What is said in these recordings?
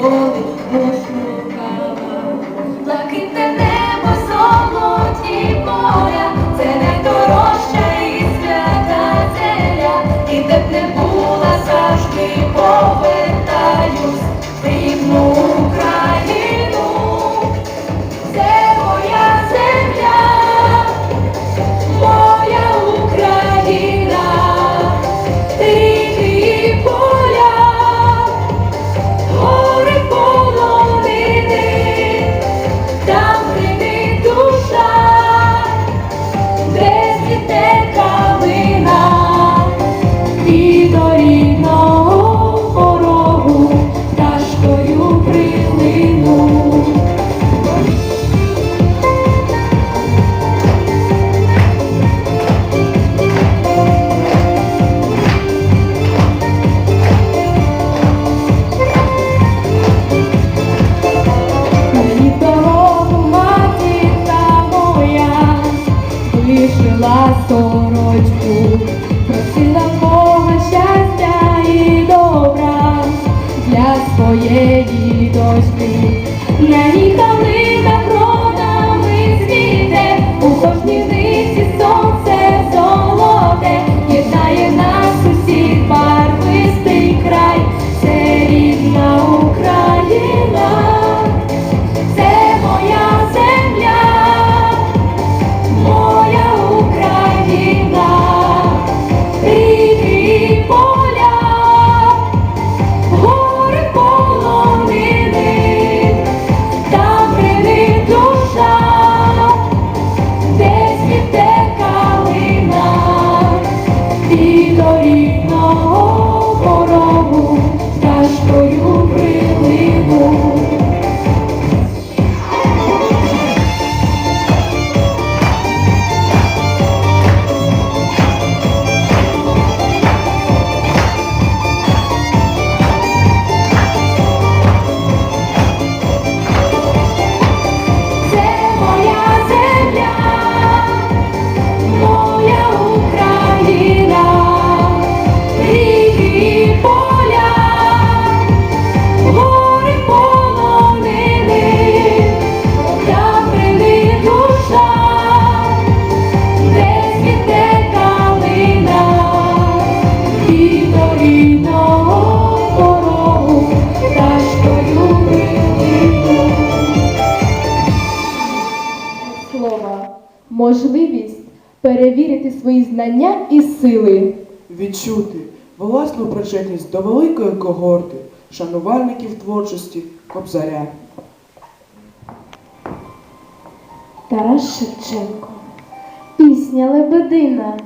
holy, holy. Вишила сорочку, просила Бога щастя і добра для своєї дочки. На ній перевірити свої знання і сили. відчути власну причетність до великої когорти шанувальників творчості Кобзаря. Тарас Шевченко, пісня Лебедина,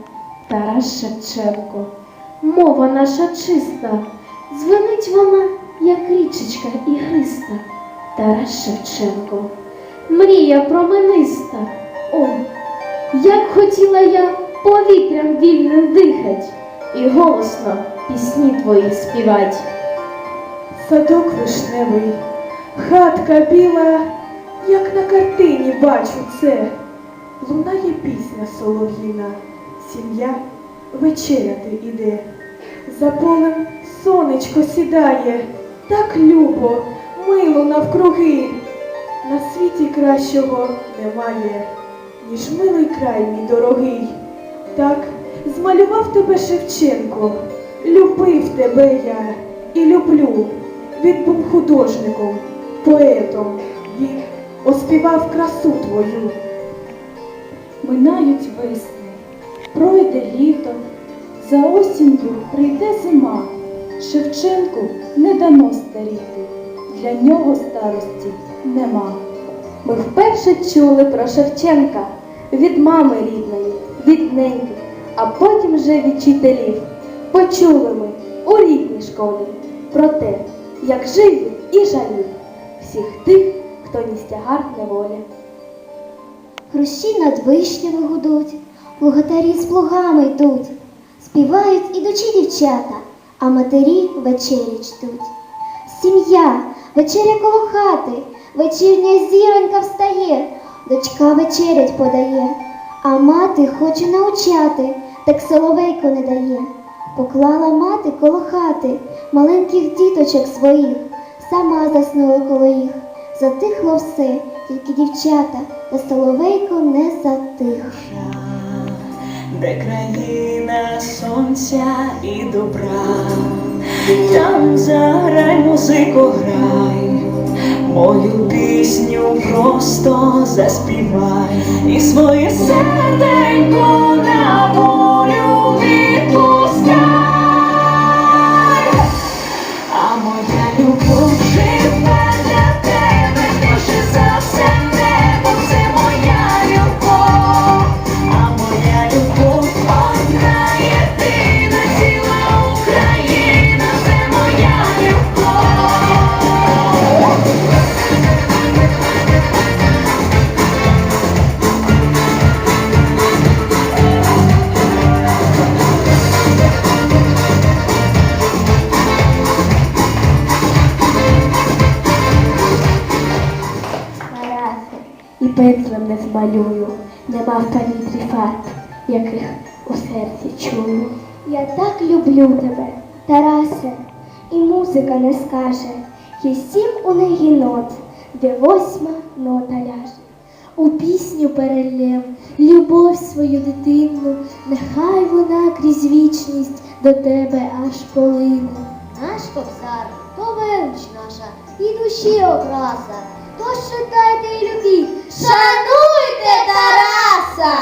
Тарас Шевченко, мова наша чиста, дзвенить вона, як річечка ігриста. Тарас Шевченко, мрія промениста. О, як хотіла я повітрям вільним дихать і голосно пісні твої співать. Садок вишневий, хатка біла, як на картині бачу це. Лунає пісня солов'їна, сім'я вечеряти іде. За полем сонечко сідає, так любо, мило навкруги. На світі кращого немає, ніж милий край мій дорогий. Так змалював тебе Шевченко, любив тебе я і люблю. Він був художником, поетом, він оспівав красу твою. Минають весни, пройде літо, за осінню прийде зима. Шевченку не дано старіти, для нього старості нема. Ми вперше чули про Шевченка від мами рідної, від неньки, а потім вже від вчителів. Почули ми у рідній школі про те, як жив і жалів всіх тих, хто ніс тягар неволі. Хрущі над вишнями гудуть, лугатарі з плугами йдуть, співають ідучі дівчата, а матері вечері чтуть. Сім'я, вечеря коло хати, вечірня зіронька встає, дочка вечерять подає, а мати хоче научати, так соловейко не дає. Поклала мати коло хати маленьких діточок своїх, сама заснула коло їх. Затихло все, тільки дівчата, та соловейко не затих. де країна сонця і добра, там заграй, музику грай, мою пісню просто заспівай і своє серденько на пензлем не змалюю, нема в палітрі фарб, яких у серці чую. Я так люблю тебе, Тарасе, і музика не скаже. Є сім у неї нот, де восьма нота ляже. У пісню перелєм, любов свою дитину, нехай вона крізь вічність до тебе аж полине. Наш кобзар, то велич наша, і душі окраса. Тож читайте і любіть, шануйте Тараса!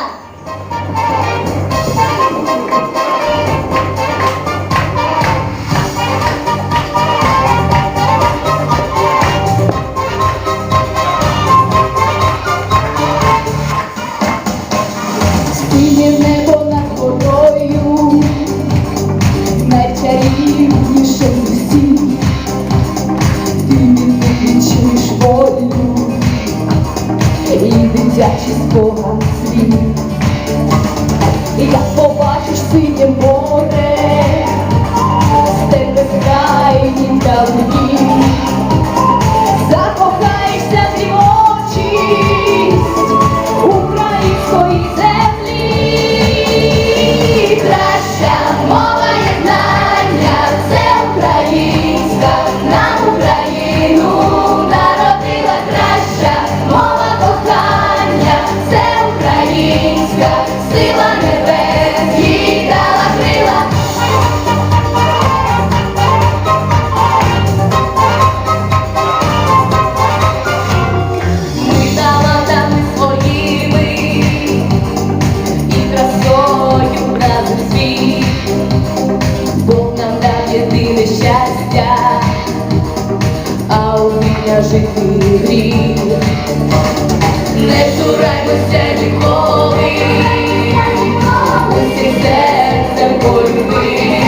жити гріх, не цураймося ніколи, усі серцем полюби.